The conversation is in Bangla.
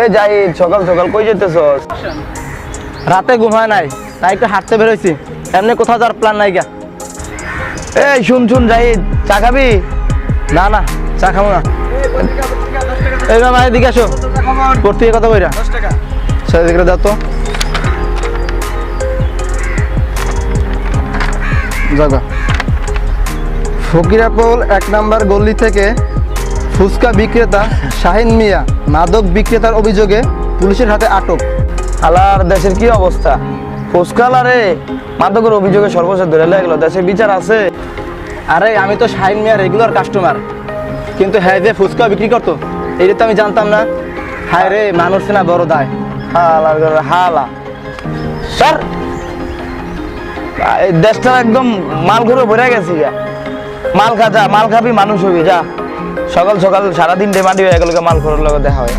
এ যাই সকাল সকাল কই যেতেছস রাতে ঘুম হয় নাই তাই একটু হাঁটতে বেরোইছি এমনি কোথাও যাওয়ার প্ল্যান নাই গা। এই শুন শুন যাই চা খাবি? না না চা খাব না। এই মামা এদিকে আসো। করতে কত কইরা। সেদিকে দাও তো। জাগা ফকিরাপোল এক নাম্বার গল্লি থেকে ফুচকা বিক্রেতা শাহিন মিয়া মাদক বিক্রেতার অভিযোগে পুলিশের হাতে আটক। আলার দেশের কি অবস্থা? ফুসকালারে মাদকের অভিযোগে সর্বশেষ ধরে লাগল দেশে বিচার আছে। আরে আমি তো শাহিন মিয়া রেগুলার কাস্টমার কিন্তু হ্যাঁ যে ফুচকা বিক্রি করতো এটা তো আমি জানতাম না। হায় রে মানুষ না বড় দায়। হালা হালা স্যার দেশটা একদম মাল ঘুরে ভরে গেছি মাল খা যা মাল খাবি মানুষ হবি যা। সকাল সকাল সারাদিন ডেমান্ডি হয়ে গেল মাল লোক দেখা হয়।